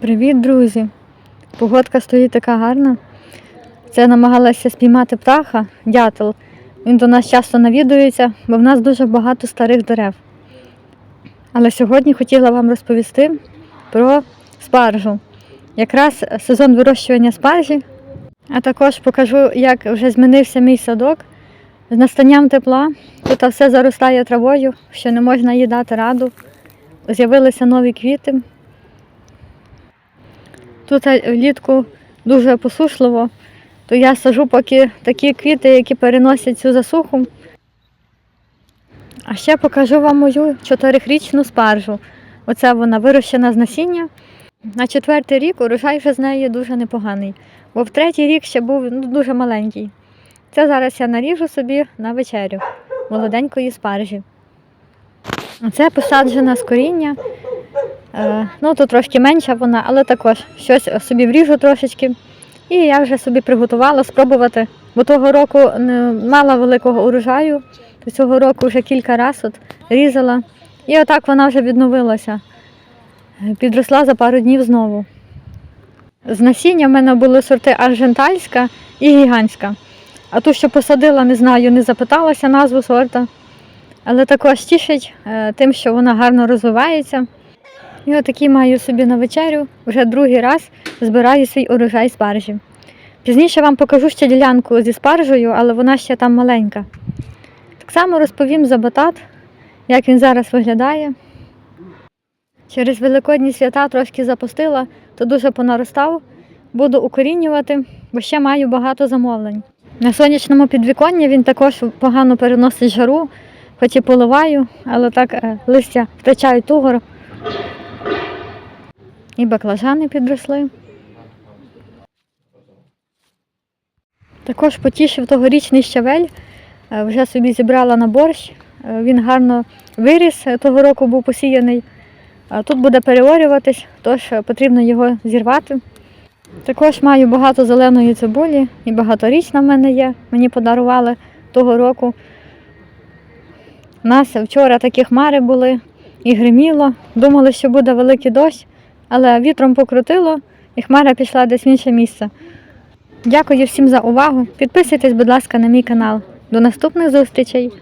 Привіт, друзі! Погодка стоїть така гарна. Це намагалася спіймати птаха, дятел. Він до нас часто навідується, бо в нас дуже багато старих дерев. Але сьогодні хотіла вам розповісти про спаржу. Якраз сезон вирощування спаржі, а також покажу, як вже змінився мій садок. З настанням тепла тут все заростає травою, що не можна їй дати раду. З'явилися нові квіти. Тут влітку дуже посушливо, то я сажу поки такі квіти, які переносять цю засуху. А ще покажу вам мою чотирихрічну спаржу. Оце вона вирощена з насіння. На четвертий рік урожай вже з неї дуже непоганий, бо в третій рік ще був ну, дуже маленький. Це зараз я наріжу собі на вечерю молоденької спаржі. Це посаджена з коріння. Е, Ну, тут трошки менша вона, але також щось собі вріжу трошечки. І я вже собі приготувала спробувати, бо того року не мала великого урожаю, то цього року вже кілька разів от різала. І отак вона вже відновилася. Підросла за пару днів знову. З насіння в мене були сорти аржентальська і гігантська. А ту, що посадила, не знаю, не запиталася назву сорта. Але також тішить е, тим, що вона гарно розвивається. І отакий маю собі на вечерю, вже другий раз збираю свій урожай спаржі. Пізніше вам покажу ще ділянку зі спаржею, але вона ще там маленька. Так само розповім за батат, як він зараз виглядає. Через великодні свята трошки запустила, то дуже понаростав. Буду укорінювати, бо ще маю багато замовлень. На сонячному підвіконні він також погано переносить жару, хоч і поливаю, але так е, листя втрачають тугор. І баклажани підросли. Також потішив тогорічний щавель, е, вже собі зібрала на борщ. Е, Він гарно виріс, е, того року був посіяний. Тут буде переорюватись, тож потрібно його зірвати. Також маю багато зеленої цибулі і багаторічна в мене є. Мені подарували того року. У нас вчора такі хмари були і гриміло. Думали, що буде великий дощ, але вітром покрутило і хмара пішла десь в інше місце. Дякую всім за увагу. Підписуйтесь, будь ласка, на мій канал. До наступних зустрічей!